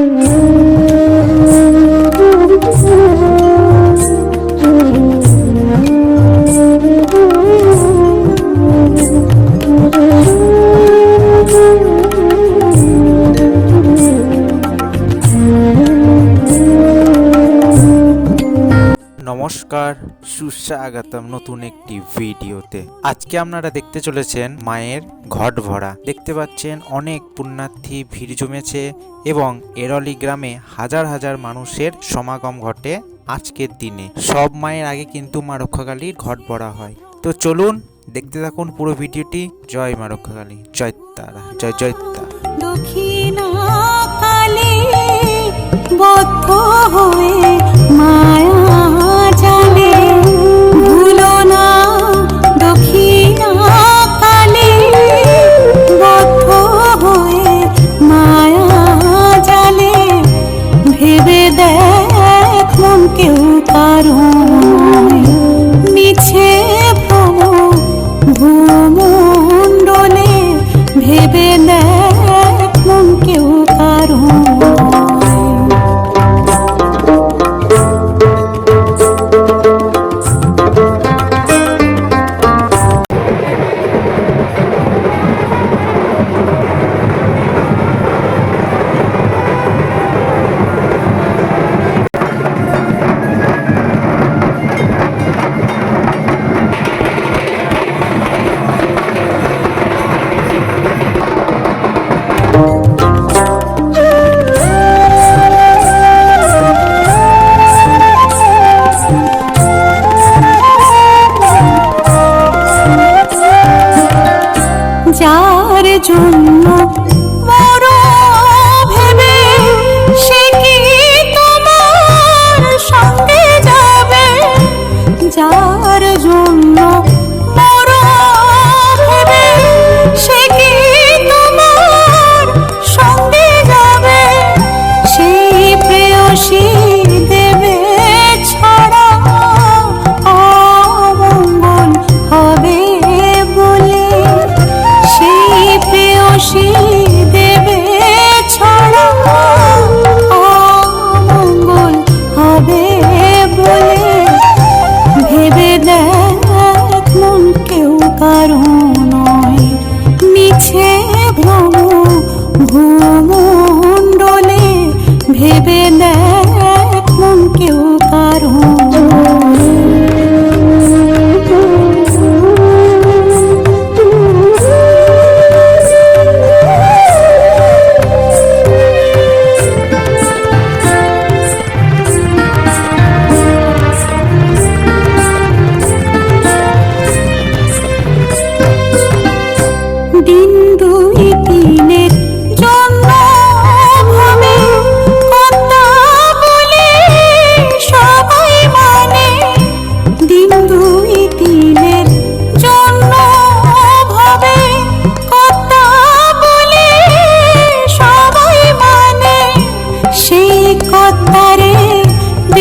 Thank you. সুস্বাগতম নতুন একটি ভিডিওতে। আজকে আপনারা দেখতে চলেছেন মায়ের ঘট ভরা। দেখতে পাচ্ছেন অনেক পুণ্যার্থী ভিড় জমেছে এবং এরলি গ্রামে হাজার হাজার মানুষের সমাগম ঘটে আজকের দিনে। সব মায়ের আগে কিন্তু মা রক্ষাকালীর ঘট ভরা হয়। তো চলুন দেখতে থাকুন পুরো ভিডিওটি। জয় মা রক্ষাকালী। জয় তারা। জয় জয় তারা। দক্ষিণাকালে বদ্ধ হয়ে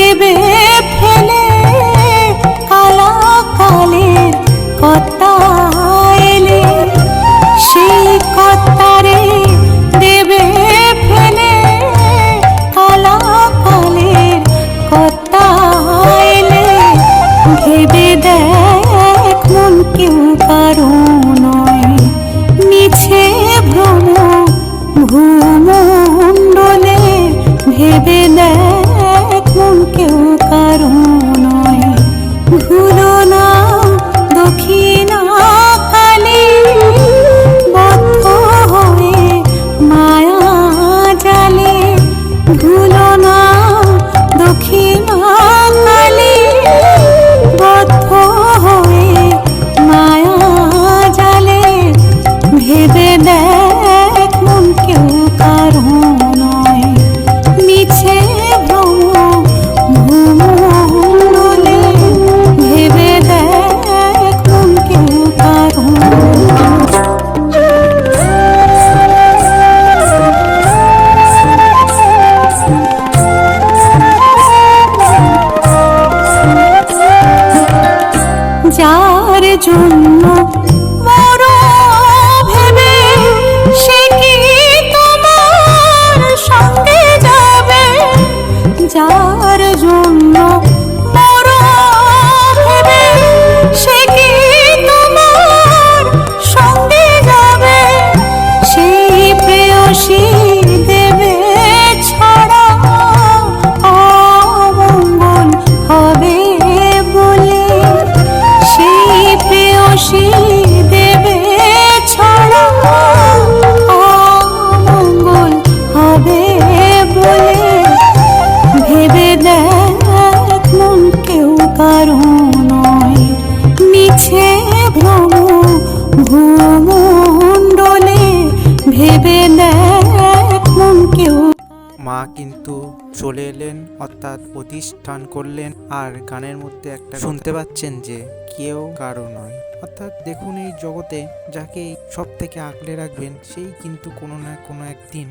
দেবে ফেলে, কালা কালের কথা সেই কথারে দেবে ফেলে, কালা কালের কথা এলে। ভেবে দেখ মন কেউ কারও নয়, মিছে ভ্রম ঘুমণ্ডলে ভেবে দেয় eu quero um কিন্তু চলে এলেন অর্থাৎ প্রতিষ্ঠান করলেন আর গানের মধ্যে একটা শুনতে পাচ্ছেন যে কেউ কারও নয়। অর্থাৎ দেখুন এই জগতে যাকে সব থেকে আঁকড়ে রাখবেন সেই কিন্তু কোনো না কোনো একদিন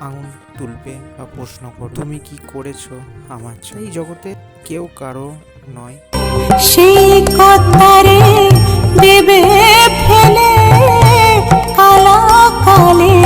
আঙুল তুলবে বা প্রশ্ন কর তুমি কি করেছ আমার এই জগতে কেউ কারও নয়। সেই কথারে দেবে ফেলে কালা কালে